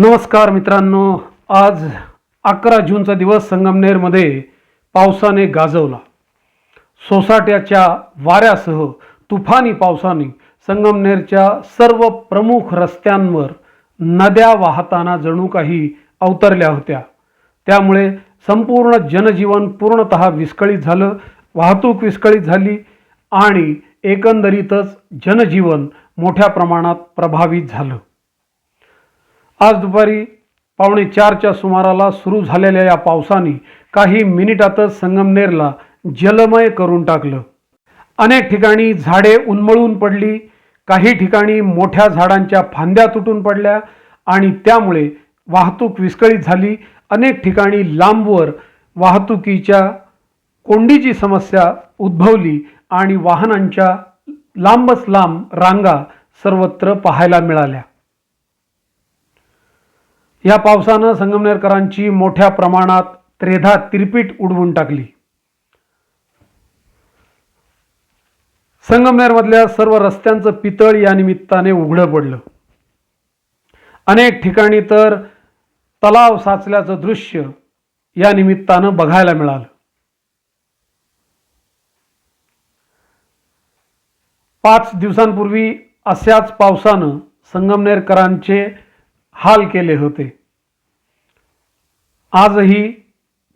नमस्कार मित्रांनो आज अकरा जूनचा दिवस संगमनेरमध्ये पावसाने गाजवला. सोसाट्याच्या वाऱ्यासह तुफानी पावसाने संगमनेरच्या सर्व प्रमुख रस्त्यांवर नद्या वाहताना जणू काही अवतरल्या होत्या. त्यामुळे संपूर्ण जनजीवन पूर्णतः विस्कळीत झालं वाहतूक विस्कळीत झाली आणि एकंदरीतच जनजीवन मोठ्या प्रमाणात प्रभावित झालं. आज दुपारी पावणे चारच्या सुमाराला सुरू झालेल्या या पावसाने काही मिनिटातच संगमनेरला जलमय करून टाकलं. अनेक ठिकाणी झाडे उन्मळून पडली काही ठिकाणी मोठ्या झाडांच्या फांद्या तुटून पडल्या आणि त्यामुळे वाहतूक विस्कळीत झाली. अनेक ठिकाणी लांबवर वाहतुकीच्या कोंडीची समस्या उद्भवली आणि वाहनांच्या लांबच लांब रांगा सर्वत्र पाहायला मिळाल्या. या पावसानं संगमनेरकरांची मोठ्या प्रमाणात त्रेधा तिरपीट उडवून टाकली. संगमनेरमधल्या सर्व रस्त्यांचं पितळ या निमित्ताने उघडं पडलं. अनेक ठिकाणी तर तलाव साचल्याचं दृश्य या निमित्तानं बघायला मिळालं. पाच दिवसांपूर्वी अशाच पावसानं संगमनेरकरांचे हाल केले होते. आजही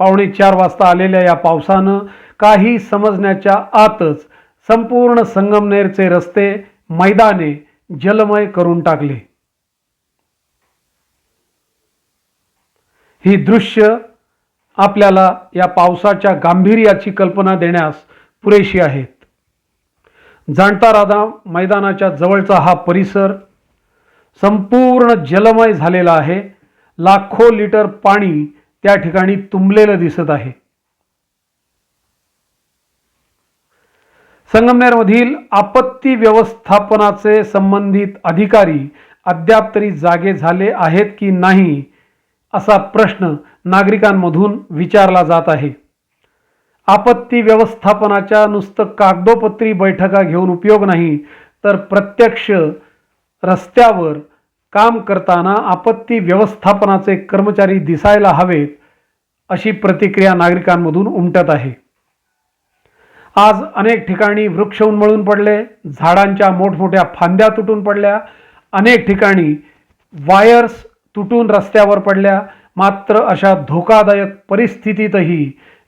पावणे चार वाजता आलेल्या या पावसानं काही समजण्याच्या आतच संपूर्ण संगमनेरचे रस्ते मैदाने जलमय करून टाकले. ही दृश्य आपल्याला या पावसाच्या गांभीर्याची कल्पना देण्यास पुरेशी आहेत. जाणता राधा मैदानाच्या जवळचा हा परिसर संपूर्ण जलमय झालेला आहे. लाखो लिटर पाणी त्या ठिकाणी तुंबलेलं दिसत आहे. संगमनेरमधील आपत्ती व्यवस्थापनाचे संबंधित अधिकारी अद्याप तरी जागे झाले आहेत की नाही असा प्रश्न नागरिकांमधून विचारला जात आहे. आपत्ती व्यवस्थापनाच्या नुसतं कागदोपत्री बैठका घेऊन उपयोग नाही तर प्रत्यक्ष रस्त्यावर काम करताना आपत्ती व्यवस्थापनाचे कर्मचारी दिसायला हवेत अशी प्रतिक्रिया नागरिकांमधून उमटत आहे. आज अनेक ठिकाणी वृक्ष उन्मळून पडले झाडांच्या मोठमोठ्या फांद्या तुटून पडल्या अनेक ठिकाणी वायर्स तुटून रस्त्यावर पडल्या मात्र अशा धोकादायक परिस्थितीतही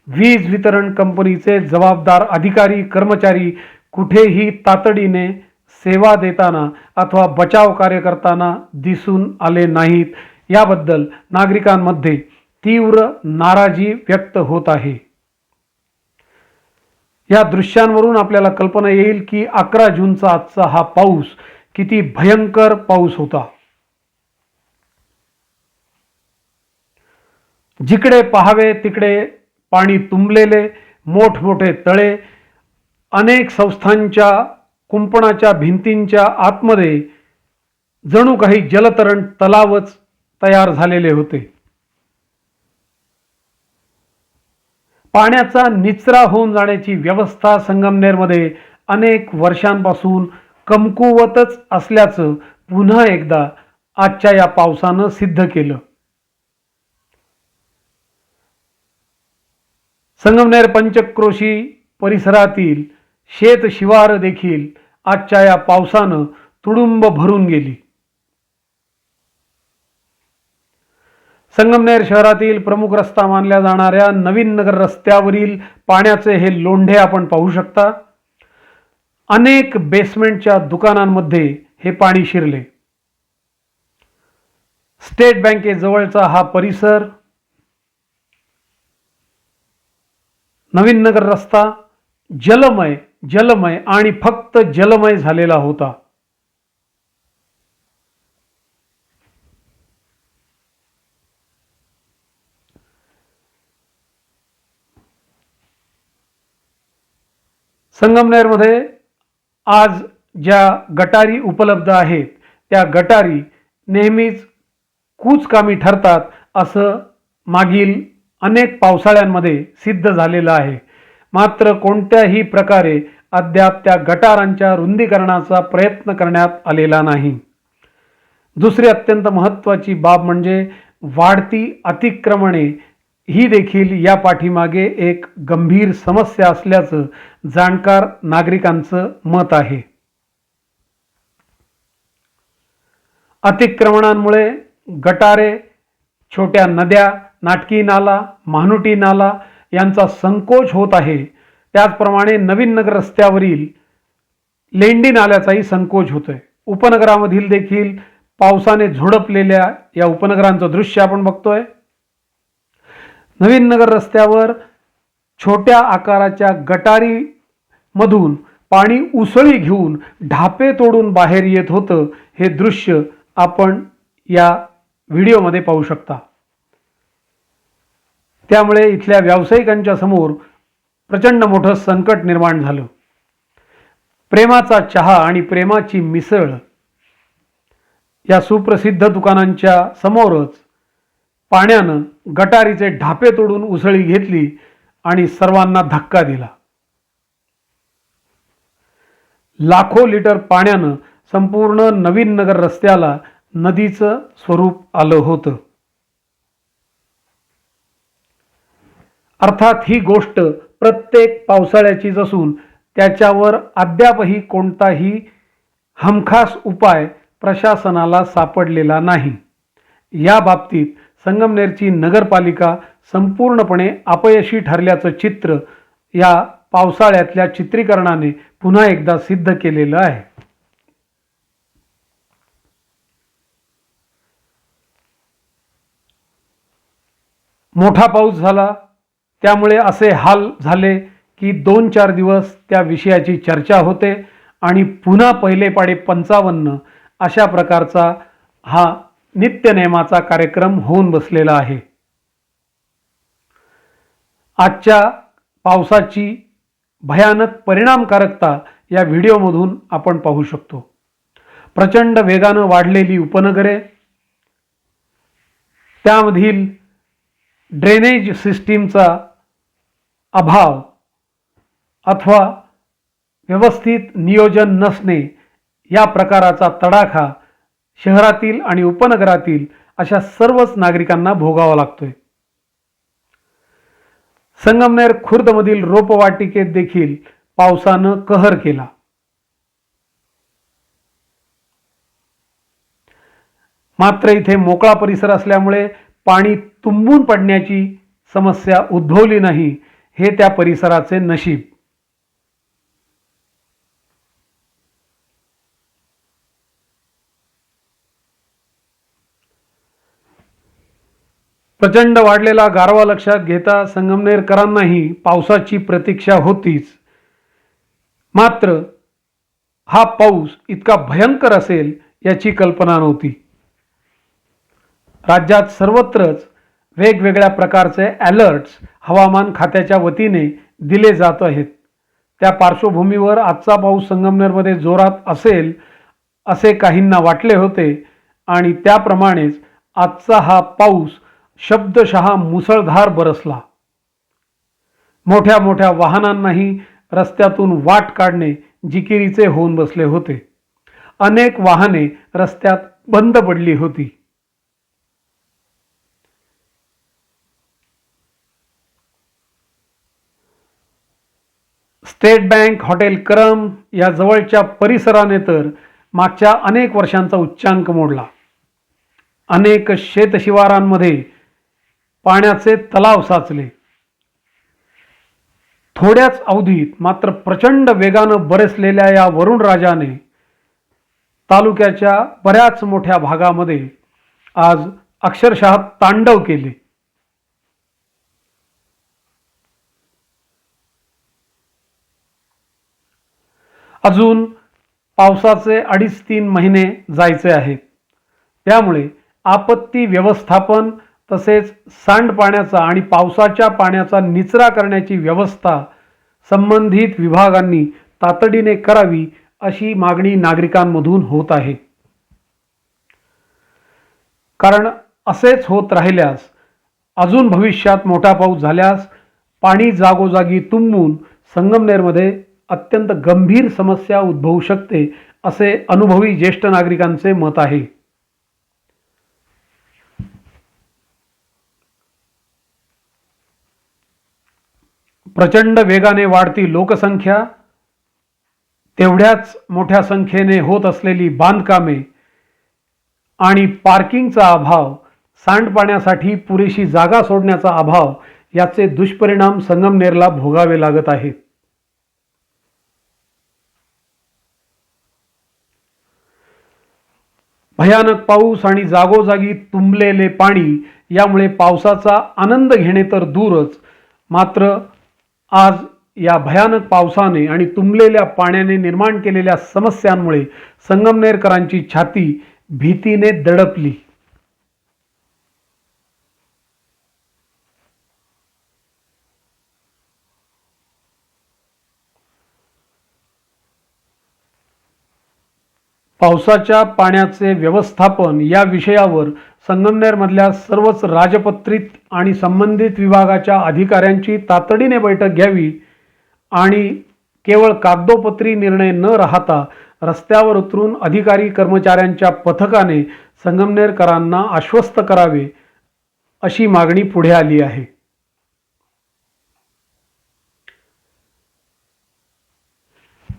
वीज वितरण कंपनीचे जबाबदार अधिकारी कर्मचारी कुठेही तातडीने सेवा देताना अथवा बचाव कार्य करताना दिसून आले नाहीत. याबद्दल नागरिकांमध्ये तीव्र नाराजी व्यक्त होत आहे. या दृश्यांवरून आपल्याला कल्पना येईल की अकरा जूनचा आजचा हा पाऊस किती भयंकर पाऊस होता. जिकडे पाहावे तिकडे पाणी तुंबलेले मोठमोठे तळे अनेक संस्थांच्या कुंपणाच्या भिंतींच्या आतमध्ये जणू काही जलतरण तलावच तयार झालेले होते. पाण्याचा निचरा होऊन जाण्याची व्यवस्था संगमनेरमध्ये अनेक वर्षांपासून कमकुवतच असल्याचं पुन्हा एकदा आजच्या या पावसानं सिद्ध केलं. संगमनेर पंचक्रोशी परिसरातील शेत शिवार देखील आजच्या या पावसानं तुडुंब भरून गेली. संगमनेर शहरातील प्रमुख रस्ता मानल्या जाणाऱ्या नवीन नगर रस्त्यावरील पाण्याचे हे लोंढे आपण पाहू शकता. अनेक बेसमेंटच्या दुकानांमध्ये हे पाणी शिरले. स्टेट बँकेजवळचा हा परिसर नवीन नगर रस्ता जलमय जलमय आणि फक्त जलमय झालेला होता. संगमनेरमध्ये आज ज्या गटारी उपलब्ध आहेत त्या गटारी नेहमीच कूचकामी ठरतात असं मागील अनेक पावसाळ्यांमध्ये सिद्ध झालेलं आहे. मात्र कोणत्याही प्रकारे अद्याप त्या गटारांच्या रुंदीकरणाचा प्रयत्न करण्यात आलेला नाही. दुसरी अत्यंत महत्त्वाची बाब म्हणजे वाढती अतिक्रमणे ही देखील या पाठीमागे एक गंभीर समस्या असल्याचं जाणकार नागरिकांचं मत आहे. अतिक्रमणांमुळे गटारे छोट्या नद्या नाटकी नाला महानुटी नाला यांचा संकोच होत आहे. त्याचप्रमाणे नवीन नगर रस्त्यावरील लेंडी नाल्याचाही संकोच होतोय. उपनगरामधील देखील पावसाने झोडपलेल्या या उपनगरांचं दृश्य आपण बघतोय. नवीन नगर रस्त्यावर छोट्या आकाराच्या गटारी मधून पाणी उसळी घेऊन ढापे तोडून बाहेर येत होतं हे दृश्य आपण या व्हिडिओमध्ये पाहू शकता. त्यामुळे इथल्या व्यावसायिकांच्या समोर प्रचंड मोठं संकट निर्माण झालं. प्रेमाचा चहा आणि प्रेमाची मिसळ या सुप्रसिद्ध दुकानांच्या समोरच पाण्यानं गटारीचे ढापे तोडून उसळी घेतली आणि सर्वांना धक्का दिला. लाखो लिटर पाण्यानं संपूर्ण नवीन नगर रस्त्याला नदीचं स्वरूप आलं होतं. अर्थात ही गोष्ट प्रत्येक पावसाळ्याचीच असून त्याच्यावर अद्यापही कोणताही हमखास उपाय प्रशासनाला सापडलेला नाही. या बाबतीत संगमनेरची नगरपालिका संपूर्णपणे अपयशी ठरल्याचं चित्र या पावसाळ्यातल्या चित्रीकरणाने पुन्हा एकदा सिद्ध केलेलं आहे. मोठा पाऊस झाला त्यामुळे असे हाल झाले की दोन चार दिवस त्या विषयाची चर्चा होते आणि पुन्हा पहिले पाडे पंचावन्न अशा प्रकारचा हा नित्यनेमाचा कार्यक्रम होऊन बसलेला आहे. आजच्या पावसाची भयानक परिणामकारकता या व्हिडिओमधून आपण पाहू शकतो. प्रचंड वेगानं वाढलेली उपनगरे त्यामधील ड्रेनेज सिस्टीमचा अभाव अथवा व्यवस्थित नियोजन नसणे या प्रकाराचा तडाखा शहरातील आणि उपनगरातील अशा सर्वच नागरिकांना भोगावा लागतोय. संगमनेर खुर्दमधील रोपवाटिकेत देखील पावसानं कहर केला. मात्र इथे मोकळा परिसर असल्यामुळे पाणी तुंबून पडण्याची समस्या उद्भवली नाही. हे त्या परिसराचे नशीब. प्रचंड वाढलेला गारवा लक्षात घेता संगमनेरकरांनाही पावसाची प्रतीक्षा होतीच. मात्र हा पाऊस इतका भयंकर असेल याची कल्पना नव्हती. राज्यात सर्वत्रच वेगवेगळ्या प्रकारचे ॲलर्ट्स हवामान खात्याच्या वतीने दिले जात आहेत. त्या पार्श्वभूमीवर आजचा पाऊस संगमनेरमध्ये जोरात असेल असे काहींना वाटले होते आणि त्याप्रमाणेच आजचा हा पाऊस शब्दशः मुसळधार बरसला. मोठ्या मोठ्या वाहनांनाही रस्त्यातून वाट काढणे जिकिरीचे होऊन बसले होते. अनेक वाहने रस्त्यात बंद पडली होती. स्टेट बँक हॉटेल करम या जवळच्या परिसराने तर मागच्या अनेक वर्षांचा उच्चांक मोडला. अनेक शेतशिवारांमध्ये पाण्याचे तलाव साचले. थोड्याच अवधीत मात्र प्रचंड वेगानं बरसलेल्या या वरुण राजाने तालुक्याच्या बऱ्याच मोठ्या भागामध्ये आज अक्षरशः तांडव केले. अजून पावसाचे अडीच तीन महिने जायचे आहेत. त्यामुळे आपत्ती व्यवस्थापन तसेच सांडपाण्याचा आणि पावसाच्या पाण्याचा निचरा करण्याची व्यवस्था संबंधित विभागांनी तातडीने करावी अशी मागणी नागरिकांमधून होत आहे. कारण असेच होत राहिल्यास अजून भविष्यात मोठा पाऊस झाल्यास पाणी जागोजागी तुंबून संगमनेरमध्ये अत्यंत गंभीर समस्या उद्भवू शकते असे अनुभवी ज्येष्ठ नागरिकांचे मत आहे. प्रचंड वेगाने वाढती लोकसंख्या तेवढ्याच मोठ्या संख्येने होत असलेली बांधकामे आणि पार्किंगचा अभाव सांडपाण्यासाठी पुरेशी जागा सोडण्याचा अभाव याचे दुष्परिणाम संगमनेरला भोगावे लागत आहेत. भयानक पाऊस आणि जागोजागी तुंबलेले पाणी यामुळे पावसाचा आनंद घेणे तर दूरच. मात्र आज या भयानक पावसाने आणि तुंबलेल्या पाण्याने निर्माण केलेल्या समस्यांमुळे संगमनेरकरांची छाती भीतीने दडपली. पावसाच्या पाण्याचे व्यवस्थापन या विषयावर संगमनेरमधल्या सर्वच राजपत्रित आणि संबंधित विभागाच्या अधिकाऱ्यांची तातडीने बैठक घ्यावी आणि केवळ कागदोपत्री निर्णय न राहता रस्त्यावर उतरून अधिकारी कर्मचाऱ्यांच्या पथकाने संगमनेरकरांना आश्वस्त करावे अशी मागणी पुढे आली आहे.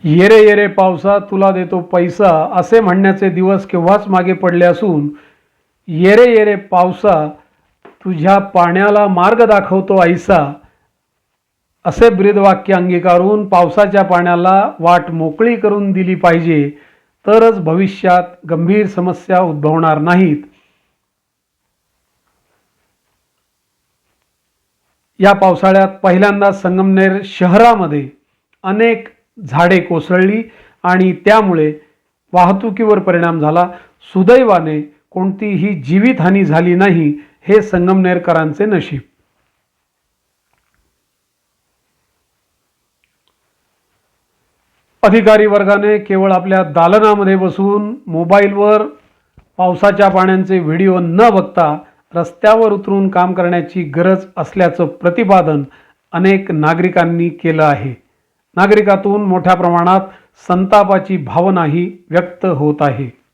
येरे येरे पावसा तुला देतो पैसा असे म्हणण्याचे दिवस केव्हाच मागे पडले असून येरे येरे पावसा तुझ्या पाण्याला मार्ग दाखवतो ऐसा असे ब्रीदवाक्य अंगीकारून पावसाच्या पाण्याला वाट मोकळी करून दिली पाहिजे तरच भविष्यात गंभीर समस्या उद्भवणार नाहीत. या पावसाळ्यात पहिल्यांदा संगमनेर शहरामध्ये अनेक झाडे कोसळली आणि त्यामुळे वाहतुकीवर परिणाम झाला. सुदैवाने कोणतीही जीवितहानी झाली नाही हे संगमनेरकरांचे नशीब. अधिकारी वर्गाने केवळ आपल्या दालनामध्ये बसून मोबाईलवर पावसाच्या पाण्याचे व्हिडिओ न बघता रस्त्यावर उतरून काम करण्याची गरज असल्याचं प्रतिपादन अनेक नागरिकांनी केलं आहे. नागरिकातून मोठ्या प्रमाणात संतापाची भावनाही व्यक्त होत आहे.